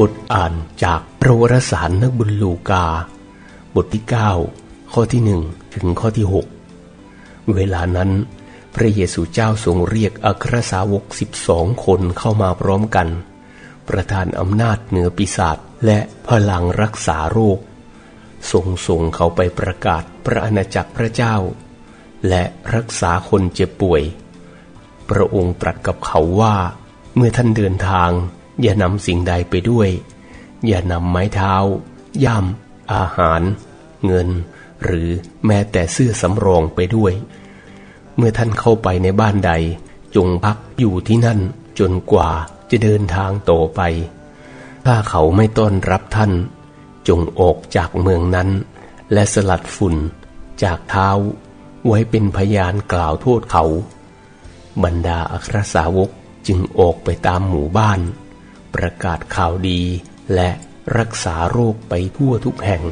บทอ่านจากประวรสารนักบุญลูกา บทที่ 9 ข้อที่หนึ่งถึงข้อที่ 6 เวลานั้น พระเยซูเจ้าทรงเรียกอัครสาวกสิบสองคนเข้ามาพร้อมกัน ประทานอำนาจเหนือปีศาจและพลังรักษาโรคทรงส่งเขาไปประกาศพระอาณาจักรพระเจ้า และรักษาคนเจ็บป่วย พระองค์ตรัสกับเขาว่า เมื่อท่านเดินทาง อย่านำสิ่งใดไปด้วย อย่านำไม้เท้า ย่ำ อาหาร เงิน หรือแม้แต่เสื้อสำรองไปด้วย เมื่อท่านเข้าไปในบ้านใด จงพักอยู่ที่นั่นจนกว่าจะเดินทางต่อไป ถ้าเขาไม่ต้อนรับท่าน จงออกจากเมืองนั้น และสลัดฝุ่นจากเท้า ไว้เป็นพยานกล่าวโทษเขา บรรดาอัครสาวกจึงออกไปตามหมู่บ้าน ประกาศข่าวดี และรักษาโรคไปทั่วทุกแห่ง